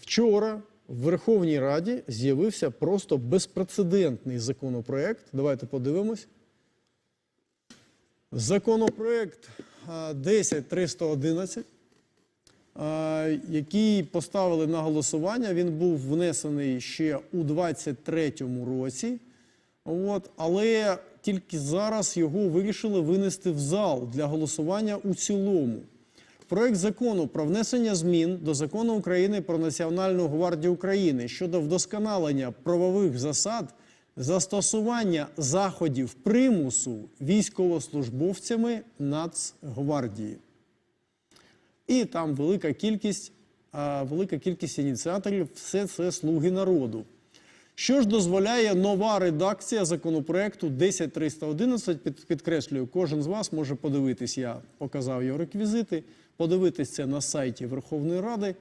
Вчора в Верховній Раді з'явився просто безпрецедентний законопроект. Давайте подивимось. Законопроект а, 10311, який поставили на голосування. Він був внесений ще у 23-му році. От, але тільки зараз його вирішили винести в зал для голосування у цілому. Проект закону про внесення змін до закону України про Національну гвардію України щодо вдосконалення правових засад застосування заходів примусу військовослужбовцями Нацгвардії. І там велика кількість, велика кількість ініціаторів, все це слуги народу. Що ж дозволяє нова редакція законопроекту 10311, під, підкреслюю, кожен з вас може подивитись, я показав його реквізити, подивитись це на сайті Верховної Ради.